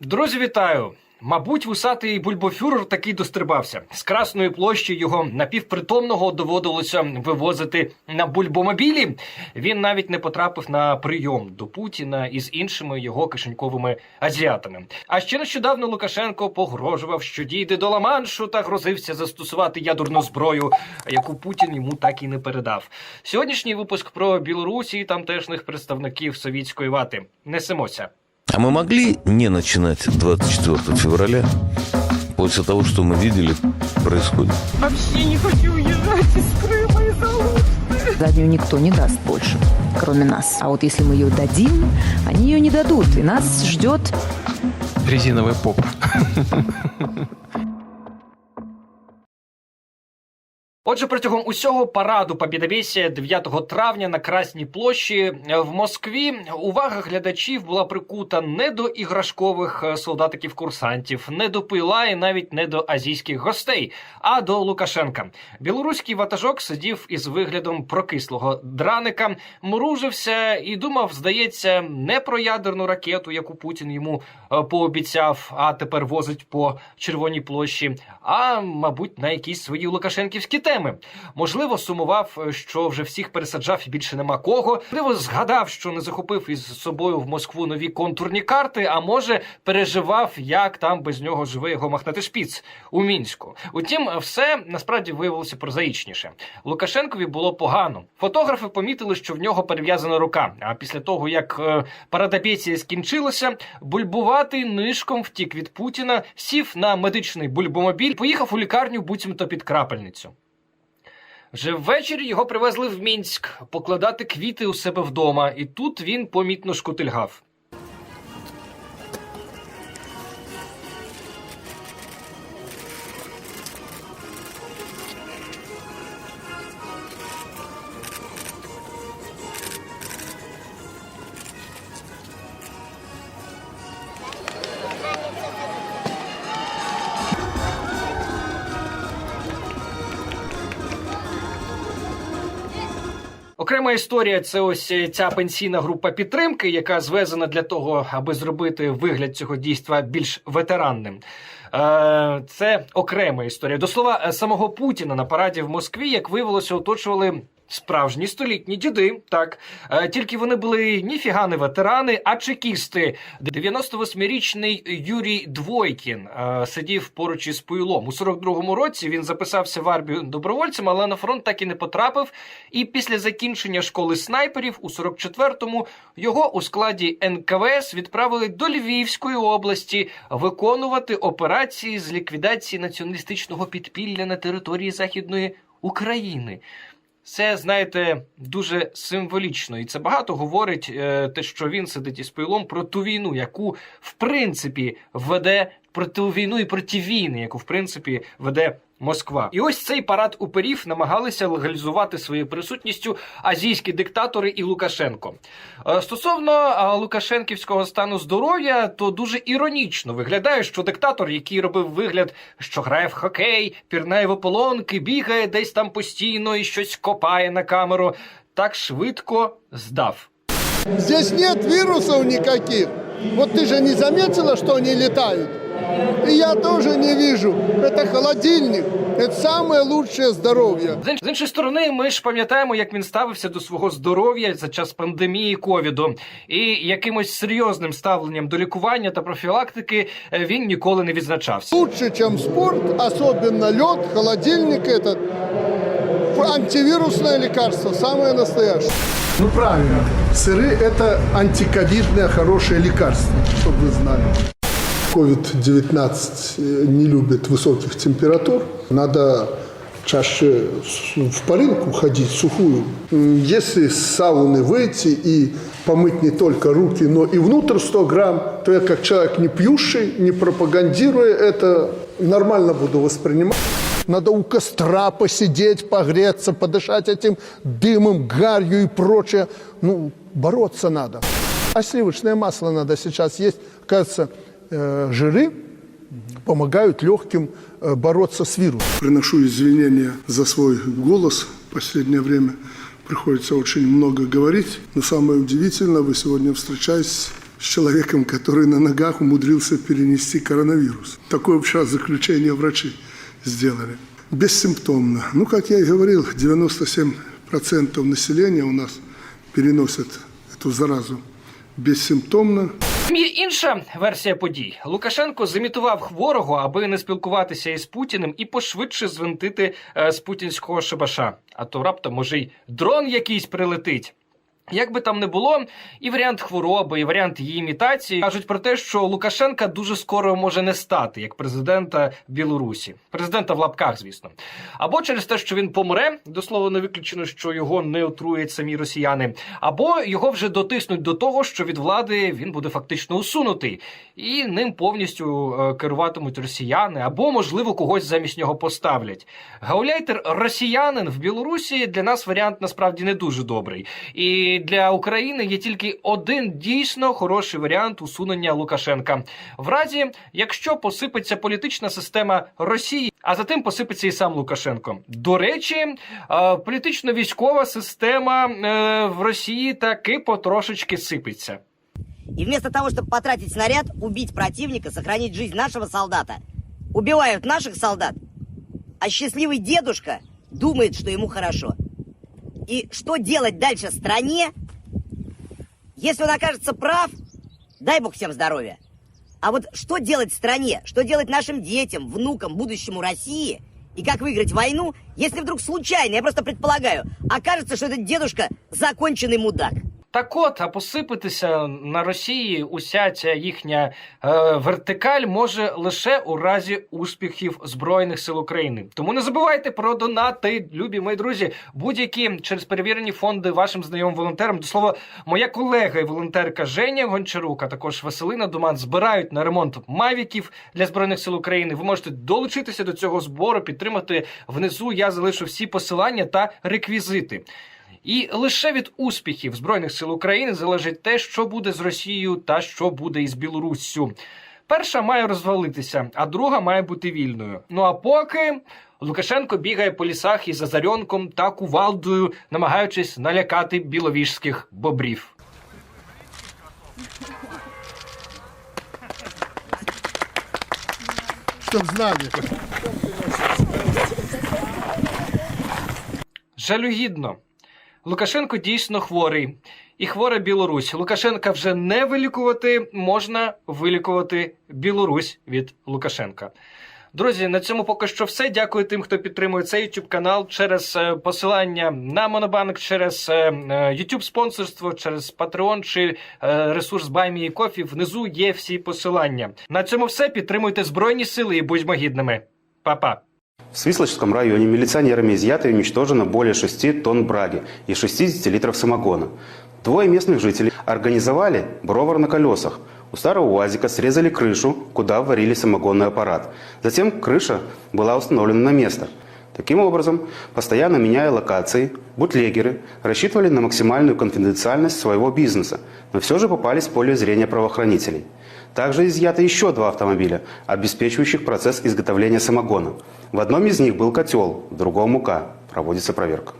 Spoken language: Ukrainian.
Друзі, вітаю! Мабуть, вусатий бульбофюрер таки дострибався. З Красної площі його напівпритомного доводилося вивозити на бульбомобілі. Він навіть не потрапив на прийом до Путіна із іншими його кишеньковими азіатами. А ще нещодавно Лукашенко погрожував, що дійде до Ла-Маншу та грозився застосувати ядерну зброю, яку Путін йому так і не передав. Сьогоднішній випуск про Білорусі і тамтешніх представників совітської вати. Несемося. А мы могли не начинать 24 февраля после того, что мы видели происходит? Вообще не хочу уезжать из Крыма из Алушты. Заднюю никто не даст больше, кроме нас. А вот если мы ее дадим, они ее не дадут. И нас ждет резиновая попа. Отже, протягом усього параду Побєдобєсія 9 травня на Красній площі е, в Москві увага глядачів була прикута не до іграшкових е, солдатиків-курсантів, не до пила і навіть не до азійських гостей, а до Лукашенка. Білоруський ватажок сидів із виглядом прокислого драника, мружився і думав, здається, не про ядерну ракету, яку Путін йому е, пообіцяв, а тепер возить по червоній площі, а мабуть на якісь свої лукашенківські теми. Можливо, сумував, е, що вже всіх пересаджав і більше нема кого. Можливо, згадав, що не захопив із собою в Москву нові контурні карти. А може, переживав, як там без нього живе його махнати шпіц у мінську. Утім, все насправді виявилося прозаїчніше. Лукашенкові було погано. Фотографи помітили, що в нього перев'язана рука. А після того, як е, парадапеція скінчилася, бульбуватий нишком втік від Путіна, сів на медичний бульбомобіль, поїхав у лікарню буцімто під крапельницю. Вже ввечері його привезли в Мінськ покладати квіти у себе вдома, і тут він помітно шкутильгав. Окрема історія це ось е, ця пенсійна група підтримки, яка звезена для того, аби зробити вигляд цього дійства більш ветеранним. Е, Це окрема історія. До слова, е, самого Путіна на параді в Москві, як виявилося, оточували. Справжні столітні діди, так Е, тільки вони були ніфіга не ветерани, а чекісти. 98-річний Юрій Двойкін е, сидів поруч із Пуйлом. У 42-му році він записався в армію добровольцем, але на фронт так і не потрапив. І після закінчення школи снайперів у 44-му його у складі НКВС відправили до Львівської області виконувати операції з ліквідації націоналістичного підпілля на території Західної України. Це, знаєте, дуже символічно, і це багато говорить е, те, що він сидить із пилом про ту війну, яку в принципі веде про ту війну і про ті війни, яку в принципі веде Москва. І ось цей парад уперів намагалися легалізувати своєю присутністю азійські диктатори і Лукашенко. Е, Стосовно е, Лукашенківського стану здоров'я, то дуже іронічно виглядає, що диктатор, який робив вигляд, що грає в хокей, пірнає в ополонки, бігає десь там постійно і щось копає на камеру, так швидко здав. Здесь нет вирусов никаких. Вот ты же не заметила, что они летают? И я тоже не вижу. Это холодильник. Это самое лучшее здоровье. З інш- З іншої сторони, ми ж пам'ятаємо, як він ставився до свого здоров'я за час пандемії ковіду, і якимось серйозним ставленням до лікування та профілактики е, він ніколи не відзначався. Лучше, чем спорт, особенно лед, холодильник этот. Антивирусное лекарство, самое настоящее. Ну правильно. Сыры – это антиковидное хорошее лекарство, чтобы вы знали. COVID-19 не любит высоких температур. Надо чаще в парилку ходить, сухую. Если с сауны выйти и помыть не только руки, но и внутрь 100 грамм, то я как человек не пьющий, не пропагандируя это, нормально буду воспринимать. Надо у костра посидеть, погреться, подышать этим дымом, гарью и прочее. Ну, бороться надо. А сливочное масло надо сейчас есть. Кажется, э, жиры помогают легким э, бороться с вирусом. Приношу извинения за свой голос. В последнее время приходится очень много говорить. Но самое удивительное, вы сегодня встречаетесь с человеком, который на ногах умудрился перенести коронавирус. Такое вообще заключение врачи сделали. Бессимптомно. Ну, как я и говорил, 97% населения у нас переносят эту заразу бессимптомно. Інша версія подій. Лукашенко зимітував хворого, аби не спілкуватися із Путіним і пошвидше звинтити е, з путінського шибаша. А то раптом може й дрон якийсь прилетить. Як би там не було, і варіант хвороби, і варіант її імітації кажуть про те, що Лукашенка дуже скоро може не стати як президента Білорусі, президента в лапках, звісно, або через те, що він помре, до слова не виключено, що його не отруять самі росіяни, або його вже дотиснуть до того, що від влади він буде фактично усунутий, і ним повністю е, керуватимуть росіяни, або можливо когось замість нього поставлять. Гауляйтер росіянин в Білорусі для нас варіант насправді не дуже добрий. І для України є тільки один дійсно хороший варіант усунення Лукашенка. В разі, якщо посипеться політична система Росії, а за тим посипеться і сам Лукашенко. До речі, е, політично-військова система е, в Росії таки потрошечки сипеться. И вместо того, чтобы потратить снаряд, убить противника, сохранить жизнь нашего солдата, убивают наших солдат, а счастливый дедушка думает, что ему хорошо. И что делать дальше стране, если он окажется прав, дай бог всем здоровья. А вот что делать стране, что делать нашим детям, внукам, будущему России, и как выиграть войну, если вдруг случайно, я просто предполагаю, окажется, что этот дедушка законченный мудак. Так от, а посипатися на Росії уся ця їхня е, вертикаль може лише у разі успіхів Збройних сил України. Тому не забувайте про донати, любі мої друзі, будь-які через перевірені фонди вашим знайомим волонтерам. До слова, моя колега і волонтерка Женя Гончарук, також Василина Думан збирають на ремонт мавіків для збройних сил України. Ви можете долучитися до цього збору, підтримати внизу. Я залишу всі посилання та реквізити. І лише від успіхів збройних сил України залежить те, що буде з Росією та що буде із Білоруссю. Перша має розвалитися, а друга має бути вільною. Ну а поки Лукашенко бігає по лісах із Азарьонком та кувалдою, намагаючись налякати біловіжських бобрів. Чтоб знали. Жалюгідно. Лукашенко дійсно хворий. І хвора Білорусь. Лукашенка вже не вилікувати, можна вилікувати Білорусь від Лукашенка. Друзі, на цьому поки що все. Дякую тим, хто підтримує цей YouTube канал через е, посилання на Монобанк, через е, е, YouTube спонсорство, через Patreon чи ресурс BuyMeCoffee. Внизу є всі посилання. На цьому все. Підтримуйте Збройні Сили і будьмо гідними. Па-па. В Свислочском районе милиционерами изъято и уничтожено более 6 тонн браги и 60 литров самогона. Двое местных жителей организовали бровар на колесах. У старого УАЗика срезали крышу, куда варили самогонный аппарат. Затем крыша была установлена на место. Таким образом, постоянно меняя локации, бутлегеры рассчитывали на максимальную конфиденциальность своего бизнеса, но все же попались в поле зрения правоохранителей. Также изъято еще два автомобиля, обеспечивающих процесс изготовления самогона. В одном из них был котел, в другом мука. Проводится проверка.